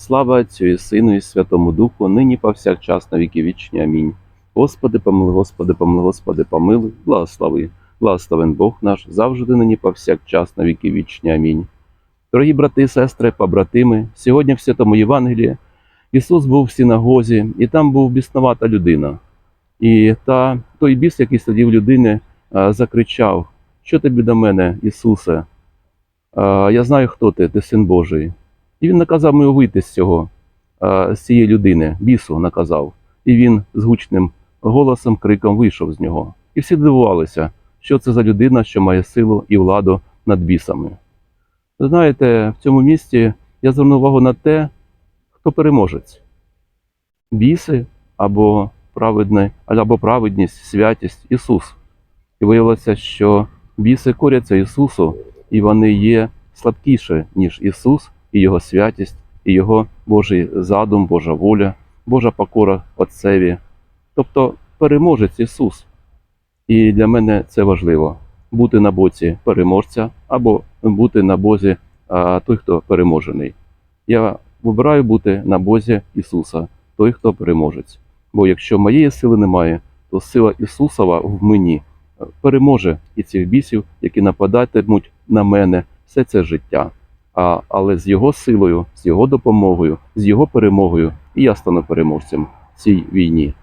Слава Отцю і Сину і Святому Духу, нині повсякчас на віки вічні. Амінь. Господи, помилуй, Господи, помилуй, Господи, помилуй, благослови. Благословен Бог наш, завжди нині повсякчас на віки вічні. Амінь. Дорогі брати сестри, побратими, сьогодні в Святому Євангелії Ісус був в синагозі, і там був біснувата людина. І та, той біс, який сидів людини, закричав: Що тобі до мене, Ісусе? Я знаю, хто ти, ти син Божий. І він наказав йому вийти з цього, з цієї людини, бісу наказав. І він з гучним голосом, криком вийшов з нього. І всі дивувалися, що це за людина, що має силу і владу над бісами. Знаєте, в цьому місці я звернув увагу на те, хто переможець. Біси або або праведність, святість Ісус. І виявилося, що біси коряться Ісусу, і вони є слабкіші, ніж Ісус, і Його святість, і Його Божий задум, Божа воля, Божа покора Отцеві. Тобто переможець Ісус. І для мене це важливо бути на боці переможця або бути на бозі а, той, хто переможений. Я вибираю бути на бозі Ісуса, той, хто переможець. Бо якщо моєї сили немає, то сила Ісусова в мені переможе і цих бісів, які нападатимуть на мене все це життя. А, але з його силою, з його допомогою, з його перемогою, і я стану переможцем в цій війні.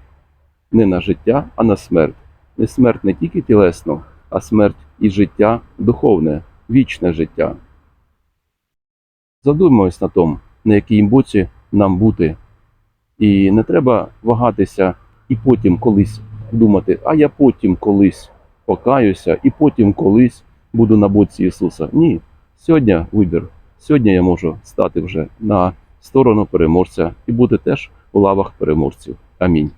Не на життя, а на смерть. Не смерть не тільки тілесну, а смерть і життя духовне, вічне життя. Задумаємось на тому, на якій боці нам бути. І не треба вагатися і потім колись думати, а я потім колись покаюся, і потім колись буду на боці Ісуса. Ні, сьогодні вибір. Сьогодні я можу стати вже на сторону переможця і бути теж у лавах переможців. Амінь.